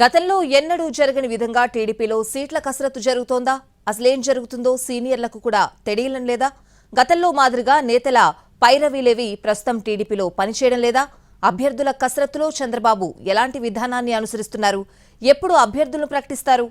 గతంలో ఎన్నడూ జరగని విధంగా టీడీపీలో సీట్ల కసరత్తు జరుగుతోందా? అసలేం జరుగుతుందో సీనియర్లకు కూడా తెలియడం లేదా? గతంలో మాదిరిగా నేతల పైరవీలేవి ప్రస్తుతం టీడీపీలో పనిచేయడం లేదా? అభ్యర్థుల కసరత్తులో చంద్రబాబు ఎలాంటి విధానాన్ని అనుసరిస్తున్నారు? ఎప్పుడు అభ్యర్థులను ప్రకటిస్తారు?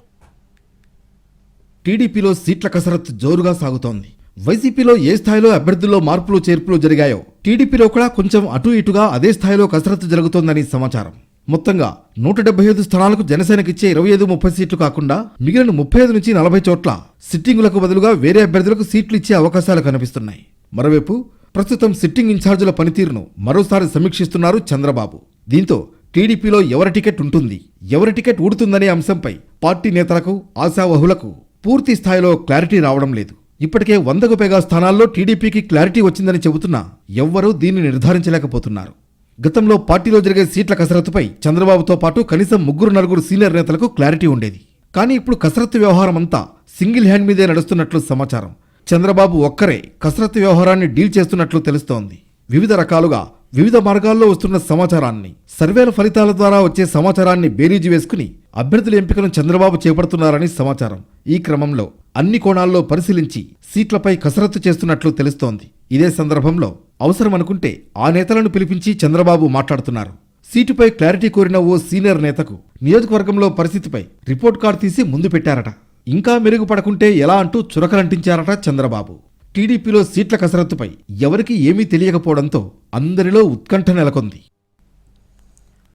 టీడీపీలో సీట్ల కసరత్తు జోరుగా సాగుతోంది. వైసీపీలో ఏ స్థాయిలో అభ్యర్థుల్లో మార్పులు చేర్పులు జరిగాయో టీడీపీలో కూడా కొంచెం అటు ఇటుగా అదే స్థాయిలో కసరత్తు జరుగుతోందని సమాచారం. మొత్తంగా నూట డెబ్బై ఐదు స్థానాలకు జనసేనకిచ్చే ఇరవై ఐదు ముప్పై సీట్లు కాకుండా మిగిలిన ముప్పై ఐదు నుంచి నలభై చోట్ల సిట్టింగులకు బదులుగా వేరే అభ్యర్థులకు సీట్లు ఇచ్చే అవకాశాలు కనిపిస్తున్నాయి. మరోవైపు ప్రస్తుతం సిట్టింగ్ ఇన్ఛార్జీల పనితీరును మరోసారి సమీక్షిస్తున్నారు చంద్రబాబు. దీంతో టీడీపీలో ఎవరి టికెట్ ఉంటుంది ఎవరి టికెట్ ఊడుతుందనే అంశంపై పార్టీ నేతలకు ఆశావహులకు పూర్తి స్థాయిలో క్లారిటీ రావడం లేదు. ఇప్పటికే వందకు పైగా స్థానాల్లో టీడీపీకి క్లారిటీ వచ్చిందని చెబుతున్నా ఎవ్వరూ దీన్ని నిర్ధారించలేకపోతున్నారు. గతంలో పార్టీలో జరిగే సీట్ల కసరత్తుపై చంద్రబాబుతో పాటు కనీసం ముగ్గురు నలుగురు సీనియర్ నేతలకు క్లారిటీ ఉండేది. కానీ ఇప్పుడు కసరత్తు వ్యవహారం అంతా సింగిల్ హ్యాండ్ మీదే నడుస్తున్నట్లు సమాచారం. చంద్రబాబు ఒక్కరే కసరత్తు వ్యవహారాన్ని డీల్ చేస్తున్నట్లు తెలుస్తోంది. వివిధ రకాలుగా వివిధ మార్గాల్లో వస్తున్న సమాచారాన్ని సర్వేల ఫలితాల ద్వారా వచ్చే సమాచారాన్ని బేరీజు వేసుకుని అభ్యర్థుల ఎంపికను చంద్రబాబు చేపడుతున్నారని సమాచారం. ఈ క్రమంలో అన్ని కోణాల్లో పరిశీలించి సీట్లపై కసరత్తు చేస్తున్నట్లు తెలుస్తోంది. ఇదే సందర్భంలో అవసరమనుకుంటే ఆ నేతలను పిలిపించి చంద్రబాబు మాట్లాడుతున్నారు. సీటుపై క్లారిటీ కోరిన ఓ సీనియర్ నేతకు నియోజకవర్గంలో పరిస్థితిపై రిపోర్ట్ కార్డు తీసి ముందు పెట్టారట. ఇంకా మెరుగుపడకుంటే ఎలా అంటూ చురకలంటించారట చంద్రబాబు. టీడీపీలో సీట్ల కసరత్తుపై ఎవరికీ ఏమీ తెలియకపోవడంతో అందరిలో ఉత్కంఠ నెలకొంది.